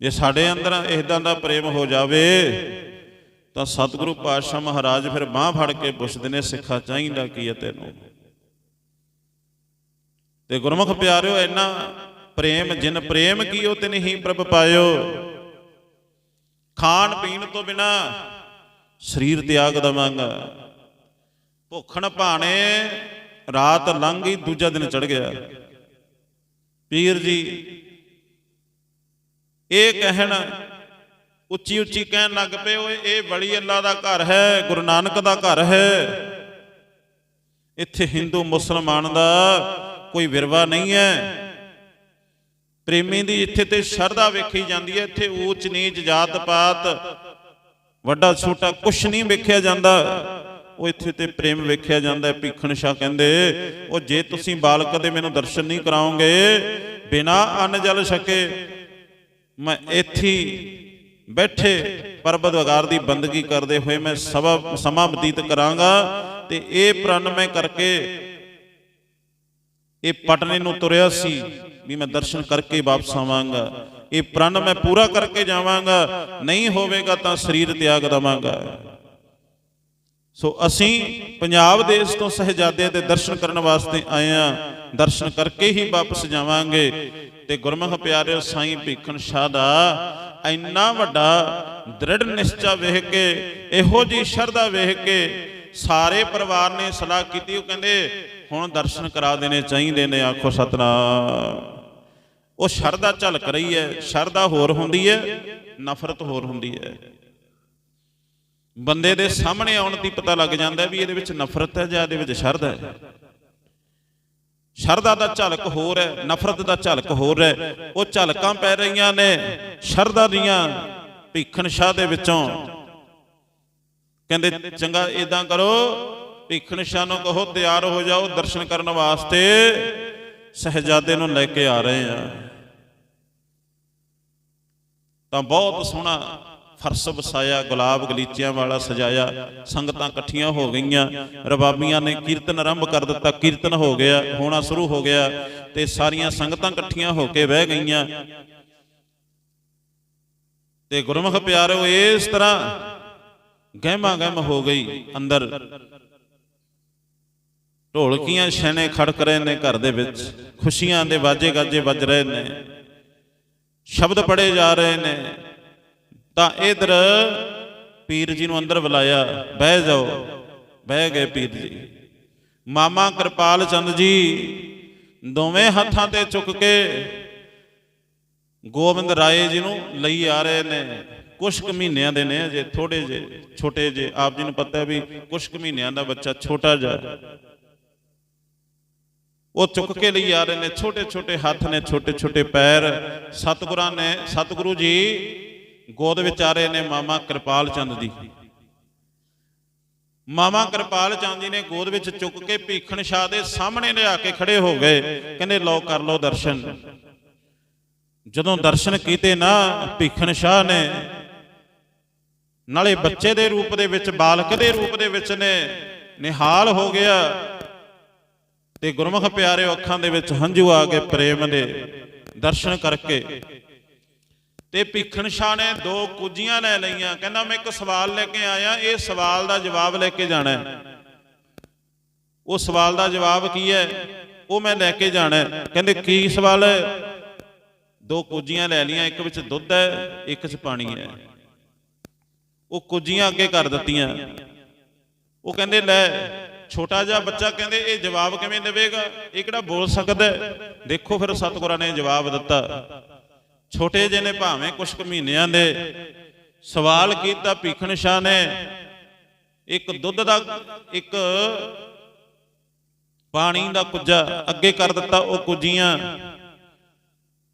ਜੇ ਸਾਡੇ ਅੰਦਰ ਇਦਾਂ ਦਾ ਪ੍ਰੇਮ ਹੋ ਜਾਵੇ, ਤਾਂ ਸਤਿਗੁਰੂ ਪਾਤਸ਼ਾਹ ਮਹਾਰਾਜ ਫਿਰ ਬਾਹ ਫੜ ਕੇ ਪੁੱਛਦੇ ਨੇ, ਸਿੱਖਾ ਚਾਹੀਦਾ ਕੀ ਹੈ ਤੈਨੂੰ? ਤੇ ਗੁਰਮੁਖ ਪਿਆਰਿਓ, ਇੰਨਾ ਪ੍ਰੇਮ, ਜਿਨ ਪ੍ਰੇਮ ਕੀਓ ਤੇ ਨਹੀਂ ਪ੍ਰਭ ਪਾਇਓ। ਖਾਣ ਪੀਣ ਤੋਂ ਬਿਨਾ ਸਰੀਰ ਤਿਆਗ ਦਵਾਂਗਾ। ਭੁੱਖਣ ਭਾਣੇ ਰਾਤ ਲੰਘ ਗਈ, ਦੂਜਾ ਦਿਨ ਚੜ ਗਿਆ। ਪੀਰ ਜੀ, ਇਹ ਕਹਿਣ ਉੱਚੀ ਉੱਚੀ ਕਹਿਣ ਲੱਗ ਪਏ, ਓਏ, ਇਹ ਬਲੀ ਅੱਲਾ ਦਾ ਘਰ ਹੈ, ਗੁਰੂ ਨਾਨਕ ਦਾ ਘਰ ਹੈ। ਇੱਥੇ ਹਿੰਦੂ, ਮੁਸਲਮਾਨ ਦਾ ਕੋਈ ਵਿਰਵਾ ਨਹੀਂ ਹੈ। ਪ੍ਰੇਮੀ ਦੀ ਇੱਥੇ ਤੇ ਸ਼ਰਧਾ ਵੇਖੀ ਜਾਂਦੀ ਹੈ, ਇੱਥੇ ਊਚ ਨੀਚ ਜਾਤ ਪਾਤ, ਵੱਡਾ ਛੋਟਾ ਕੁਛ ਨਹੀਂ ਵੇਖਿਆ ਜਾਂਦਾ। ਉਹ ਇੱਥੇ ਤੇ ਪ੍ਰੇਮ ਵੇਖਿਆ ਜਾਂਦਾ ਹੈ, ਭੀਖਣ ਸ਼ਾ ਕਹਿੰਦੇ, ਉਹ ਜੇ ਤੁਸੀਂ ਬਾਲਕ ਦੇ ਮੈਨੂੰ ਦਰਸ਼ਨ ਨਹੀਂ ਕਰਾਓਗੇ ਬਿਨਾ ਅੰਨ ਜਲ ਛਕੇ, ਮੈਂ ਇੱਥੇ ਹੀ ਬੈਠੇ ਪਰਬਤਗਾਰ ਦੀ ਬੰਦਗੀ ਕਰਦੇ ਹੋਏ ਮੈਂ ਸਭਾ, ਸਮਾਂ ਬਤੀਤ ਕਰਾਂਗਾ ਤੇ ਇਹ ਪ੍ਰਣ ਮੈਂ ਕਰਕੇ, ਇਹ ਪਟਨੇ ਨੂੰ ਤੁਰਿਆ ਸੀ। ਵੀ ਮੈਂ ਦਰਸ਼ਨ ਕਰਕੇ ਵਾਪਸ ਆਵਾਂਗਾ। ਇਹ ਪ੍ਰਣ ਮੈਂ ਪੂਰਾ ਕਰਕੇ ਜਾਵਾਂਗਾ। ਨਹੀਂ ਹੋਵੇਗਾ ਤਾਂ ਸਰੀਰ ਤਿਆਗ ਦਵਾਂਗਾ। ਸੋ ਅਸੀਂ ਪੰਜਾਬ ਦੇਸ਼ ਤੋਂ ਸਹਜਾਦੇ ਦੇ ਦਰਸ਼ਨ ਕਰਨ ਵਾਸਤੇ ਆਏ ਆ ਦਰਸ਼ਨ ਕਰਕੇ ਹੀ ਵਾਪਸ ਜਾਵਾਂਗੇ। ਤੇ ਗੁਰਮੁਖ ਪਿਆਰਿਓ, ਸਾਈਂ ਭੀਖਣ ਸ਼ਾਹ ਦਾ ਇੰਨਾ ਵੱਡਾ ਦ੍ਰਿੜ ਨਿਸ਼ਚਾ ਵੇਖ ਕੇ, ਇਹੋ ਜੀ ਸ਼ਰਧਾ ਵੇਖ ਕੇ ਸਾਰੇ ਪਰਿਵਾਰ ਨੇ ਸਲਾਹ ਕੀਤੀ। ਉਹ ਕਹਿੰਦੇ, ਹੁਣ ਦਰਸ਼ਨ ਕਰਾ ਦੇਣੇ ਚਾਹੀਦੇ ਨੇ। ਆਖੋ, ਸਤਨਾਮ। ਉਹ ਸ਼ਰਧਾ ਝਲਕ ਰਹੀ ਹੈ, ਸ਼ਰਧਾ ਹੋਰ ਹੁੰਦੀ ਹੈ, ਨਫ਼ਰਤ ਹੋਰ ਹੁੰਦੀ ਹੈ। ਬੰਦੇ ਦੇ ਸਾਹਮਣੇ ਆਉਣ ਦੀ ਪਤਾ ਲੱਗ ਜਾਂਦਾ ਵੀ ਇਹਦੇ ਵਿੱਚ ਨਫ਼ਰਤ ਹੈ ਜਾਂ ਇਹਦੇ ਵਿੱਚ ਸ਼ਰਧਾ ਹੈ। ਸ਼ਰਧਾ ਦਾ ਝਲਕ ਹੋਰ ਹੈ, ਨਫ਼ਰਤ ਦਾ ਝਲਕ ਹੋਰ ਹੈ। ਉਹ ਝਲਕਾਂ ਪੈ ਰਹੀਆਂ ਨੇ, ਸ਼ਰਧਾ ਦੀਆਂ ਭੀਖਣ ਸ਼ਾਹ ਦੇ ਵਿੱਚੋਂ। ਕਹਿੰਦੇ, ਚੰਗਾ ਇਦਾਂ ਕਰੋ, ਭੀਖਣ ਸ਼ਾਹ ਨੂੰ ਕਹੋ, ਤਿਆਰ ਹੋ ਜਾਓ ਦਰਸ਼ਨ ਕਰਨ ਵਾਸਤੇ। ਸਹਜਾਦੇ ਨੂੰ ਲੈ ਕੇ ਆ ਰਹੇ ਆ। ਤਾਂ ਬਹੁਤ ਸੋਹਣਾ ਫਰਸ਼ ਵਸਾਇਆ, ਗੁਲਾਬ ਗਲੀਚਿਆਂ ਵਾਲਾ ਸਜਾਇਆ, ਸੰਗਤਾਂ ਇਕੱਠੀਆਂ ਹੋ ਗਈਆਂ। ਰਬਾਬੀਆਂ ਨੇ ਕੀਰਤਨ ਆਰੰਭ ਕਰ ਦਿੱਤਾ, ਕੀਰਤਨ ਹੋ ਗਿਆ, ਹੋਣਾ ਸ਼ੁਰੂ ਹੋ ਗਿਆ ਤੇ ਸਾਰੀਆਂ ਸੰਗਤਾਂ ਇਕੱਠੀਆਂ ਹੋ ਕੇ ਬਹਿ ਗਈਆਂ। ਤੇ ਗੁਰਮੁਖ ਪਿਆਰਿਓ ਇਸ ਤਰ੍ਹਾਂ ਗਹਿਮਾ ਗਹਿਮ ਹੋ ਗਈ ਅੰਦਰ। ਢੋਲਕੀਆਂ ਛੈਣੇ ਖੜਕ ਰਹੇ ਨੇ ਘਰ ਦੇ ਵਿੱਚ, ਖੁਸ਼ੀਆਂ ਦੇ ਵਾਜੇ ਗਾਜੇ ਵੱਜ ਰਹੇ ਨੇ, ਸ਼ਬਦ ਪੜੇ ਜਾ ਰਹੇ ਨੇ। ਤਾਂ ਇਧਰ ਪੀਰ ਜੀ ਨੂੰ ਅੰਦਰ ਬੁਲਾਇਆ, ਬਹਿ ਜਾਓ, ਬਹਿ ਗਏ ਪੀਰ ਜੀ। ਮਾਮਾ ਕਿਰਪਾਲ ਚੰਦ ਜੀ, ਦੋਵੇਂ ਹੱਥਾਂ ਤੇ ਚੁੱਕ ਕੇ ਗੋਬਿੰਦ ਰਾਏ ਜੀ ਨੂੰ ਲਈ ਆ ਰਹੇ ਨੇ। ਕੁਝ ਕੁ ਮਹੀਨਿਆਂ ਦੇ ਨੇ ਅਜੇ ਥੋੜੇ ਜੇ ਛੋਟੇ ਜੇ ਆਪ ਜੀ ਨੂੰ ਪਤਾ ਵੀ ਕੁਝ ਕੁ ਮਹੀਨਿਆਂ ਦਾ ਬੱਚਾ ਛੋਟਾ ਜਿਹਾ। ਉਹ ਚੁੱਕ ਕੇ ਲਈ ਆ ਰਹੇ ਨੇ ਛੋਟੇ ਛੋਟੇ ਹੱਥ ਨੇ ਛੋਟੇ ਛੋਟੇ ਪੈਰ। ਸਤਿਗੁਰਾਂ ਨੇ, ਸਤਿਗੁਰੂ ਜੀ, ਗੋਦ ਵਿੱਚ ਆ ਰਹੇ ਨੇ ਮਾਮਾ ਕਿਰਪਾਲ ਚੰਦ ਦੀ ਮਾਮਾ ਕਿਰਪਾਲ ਚੰਦ ਜੀ ਨੇ ਗੋਦ ਵਿੱਚ ਚੁੱਕ ਕੇ ਭੀਖਣ ਸ਼ਾਹ ਦੇ ਸਾਹਮਣੇ ਲਿਆ ਕੇ ਖੜੇ ਹੋ ਗਏ। ਕਹਿੰਦੇ, ਲਓ, ਕਰ ਲਓ ਦਰਸ਼ਨ। ਜਦੋਂ ਦਰਸ਼ਨ ਕੀਤੇ ਨਾ, ਭੀਖਣ ਸ਼ਾਹ ਨੇ, ਨਾਲੇ ਬੱਚੇ ਦੇ ਰੂਪ ਦੇ ਵਿੱਚ, ਬਾਲਕ ਦੇ ਰੂਪ ਦੇ ਵਿੱਚ ਨੇ, ਨਿਹਾਲ ਹੋ ਗਿਆ। ਤੇ ਗੁਰਮੁਖ ਪਿਆਰੇ ਅੱਖਾਂ ਦੇ ਵਿੱਚ ਹੰਝੂ ਆ ਕੇ ਪ੍ਰੇਮ ਦੇ ਦਰਸ਼ਨ ਕਰਕੇ। ਤੇ ਭੀਖਣ ਸ਼ਾਹ ਨੇ ਦੋ ਕੁਜੀਆਂ ਲੈ ਲਈਆਂ। ਕਹਿੰਦਾ ਮੈਂ ਇੱਕ ਸਵਾਲ ਲੈ ਕੇ ਆਇਆ, ਇਹ ਸਵਾਲ ਦਾ ਜਵਾਬ ਲੈ ਕੇ ਜਾਣਾ ਉਹ ਸਵਾਲ ਦਾ ਜਵਾਬ ਕੀ ਹੈ? ਉਹ ਮੈਂ ਲੈ ਕੇ ਜਾਣਾ ਕਹਿੰਦੇ ਕੀ ਸਵਾਲ ਹੈ? ਦੋ ਕੁਜੀਆਂ ਲੈ ਲੀਆਂ ਇੱਕ ਵਿੱਚ ਦੁੱਧ ਹੈ, ਇੱਕ 'ਚ ਪਾਣੀ ਹੈ। ਉਹ ਕੁਜੀਆਂ ਅੱਗੇ ਕਰ ਦਿੱਤੀਆਂ। ਉਹ ਕਹਿੰਦੇ ਲੈ ਛੋਟਾ ਜਿਹਾ ਬੱਚਾ ਕਹਿੰਦੇ, ਇਹ ਜਵਾਬ ਕਿਵੇਂ ਦੇਵੇਗਾ? ਇਹ ਕਿਹੜਾ ਬੋਲ ਸਕਦਾ ਦੇਖੋ ਫਿਰ ਸਤਿਗੁਰਾਂ ਨੇ ਜਵਾਬ ਦਿੱਤਾ। ਛੋਟੇ ਜਿਹੇ ਨੇ ਭਾਵੇਂ ਕੁਝ ਕੁ ਮਹੀਨਿਆਂ ਦੇ ਸਵਾਲ ਕੀਤਾ ਭੀਖਣ ਸ਼ਾਹ ਨੇ। ਇੱਕ ਦੁੱਧ ਦਾ, ਇੱਕ ਪਾਣੀ ਦਾ ਕੁੱਜਾ ਅੱਗੇ ਕਰ ਦਿੱਤਾ ਉਹ ਕੁੱਜੀਆਂ।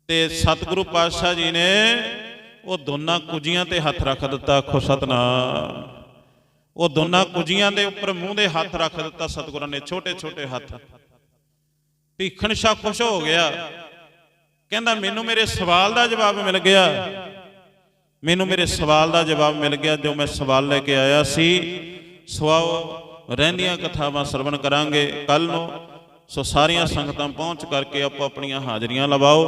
ਤੇ ਸਤਿਗੁਰੂ ਪਾਤਸ਼ਾਹ ਜੀ ਨੇ ਉਹ ਦੋਨਾਂ ਕੁੱਜੀਆਂ ਤੇ ਹੱਥ ਰੱਖ ਦਿੱਤਾ। ਆਖੋ, ਸਤਨਾਮ। ਉਹ ਦੋਨਾਂ ਕੁਜੀਆਂ ਦੇ ਉੱਪਰ ਮੂੰਹ ਦੇ ਹੱਥ ਰੱਖ ਦਿੱਤਾ ਸਤਿਗੁਰਾਂ ਨੇ, ਛੋਟੇ ਛੋਟੇ ਹੱਥ। ਭੀਖਣ ਸ਼ਾਹ ਖੁਸ਼ ਹੋ ਗਿਆ। ਕਹਿੰਦਾ, ਮੈਨੂੰ ਮੇਰੇ ਸਵਾਲ ਦਾ ਜਵਾਬ ਮਿਲ ਗਿਆ। ਮੈਨੂੰ ਮੇਰੇ ਸਵਾਲ ਦਾ ਜਵਾਬ ਮਿਲ ਗਿਆ, ਜੋ ਮੈਂ ਸਵਾਲ ਲੈ ਕੇ ਆਇਆ ਸੀ। ਸਵਾਓ, ਰਹਿੰਦੀਆਂ ਕਥਾਵਾਂ ਸਰਵਣ ਕਰਾਂਗੇ ਕੱਲ ਨੂੰ। ਸੋ ਸਾਰੀਆਂ ਸੰਗਤਾਂ ਪਹੁੰਚ ਕਰਕੇ ਆਪੋ ਆਪਣੀਆਂ ਹਾਜ਼ਰੀਆਂ ਲਵਾਓ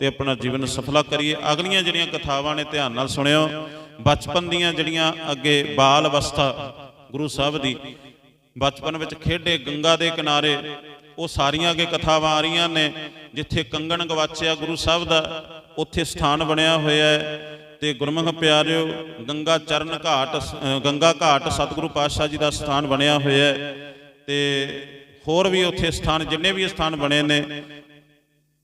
ਤੇ ਆਪਣਾ ਜੀਵਨ ਸਫਲਾ ਕਰੀਏ। ਅਗਲੀਆਂ ਜਿਹੜੀਆਂ ਕਥਾਵਾਂ ਨੇ ਧਿਆਨ ਨਾਲ ਸੁਣਿਓ। ਬਚਪਨ ਦੀਆਂ ਜਿਹੜੀਆਂ ਅੱਗੇ ਬਾਲ ਅਵਸਥਾ ਗੁਰੂ ਸਾਹਿਬ ਦੀ, ਬਚਪਨ ਵਿੱਚ ਖੇਡੇ ਗੰਗਾ ਦੇ ਕਿਨਾਰੇ, ਉਹ ਸਾਰੀਆਂ ਅੱਗੇ ਕਥਾਵਾਂ ਆ ਰਹੀਆਂ ਨੇ, ਜਿੱਥੇ ਕੰਗਣ ਗਵਾਚਿਆ ਗੁਰੂ ਸਾਹਿਬ ਦਾ, ਉੱਥੇ ਸਥਾਨ ਬਣਿਆ ਹੋਇਆ ਹੈ। ਤੇ ਗੁਰਮੁਖ ਪਿਆਰਿਓ, ਗੰਗਾ ਚਰਨ ਘਾਟ, ਗੰਗਾ ਘਾਟ ਸਤਿਗੁਰੂ ਪਾਤਸ਼ਾਹ ਜੀ ਦਾ ਸਥਾਨ ਬਣਿਆ ਹੋਇਆ ਹੈ। ਤੇ ਹੋਰ ਵੀ ਉੱਥੇ ਸਥਾਨ, ਜਿੰਨੇ ਵੀ ਸਥਾਨ ਬਣੇ ਨੇ,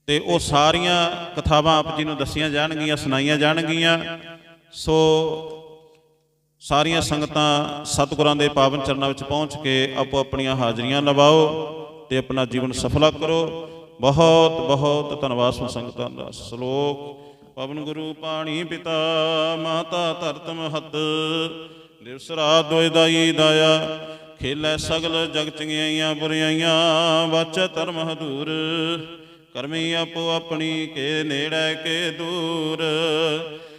ਤੇ ਉਹ ਸਾਰੀਆਂ ਕਥਾਵਾਂ ਆਪ ਜੀ ਨੂੰ ਦੱਸੀਆਂ ਜਾਣਗੀਆਂ, ਸੁਣਾਈਆਂ ਜਾਣਗੀਆਂ। ਸੋ ਸਾਰੀਆਂ ਸੰਗਤਾਂ ਸਤਿਗੁਰਾਂ ਦੇ ਪਾਵਨ ਚਰਨਾਂ ਵਿੱਚ ਪਹੁੰਚ ਕੇ ਆਪੋ ਆਪਣੀਆਂ ਹਾਜ਼ਰੀਆਂ ਲਵਾਓ ਤੇ ਆਪਣਾ ਜੀਵਨ ਸਫਲਾ ਕਰੋ। ਬਹੁਤ ਬਹੁਤ ਧੰਨਵਾਦ ਸੋ ਸੰਗਤਾਂ ਦਾ ਸ਼ਲੋਕ। ਪਵਨ ਗੁਰੂ ਪਾਣੀ ਪਿਤਾ, ਮਾਤਾ ਧਰਤ ਮਹਤ, ਦਿਵਸ ਰਾਤ ਦੋਇ ਦਾਈ ਦਾਇਆ, ਖੇਲੇ ਸਗਲ ਜਗ ਚੰਗਿਆਈਆਂ ਬੁਰਿਆਈਆਂ ਵਾਚੈ ਧਰਮ ਹਦੂਰ। ਕਰਮੀ ਆਪੋ ਆਪਣੀ, ਕੇ ਨੇੜੇ ਕੇ ਦੂਰ।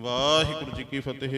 ਵਾਹਿਗੁਰੂ ਜੀ ਕੀ ਫਤਿਹ।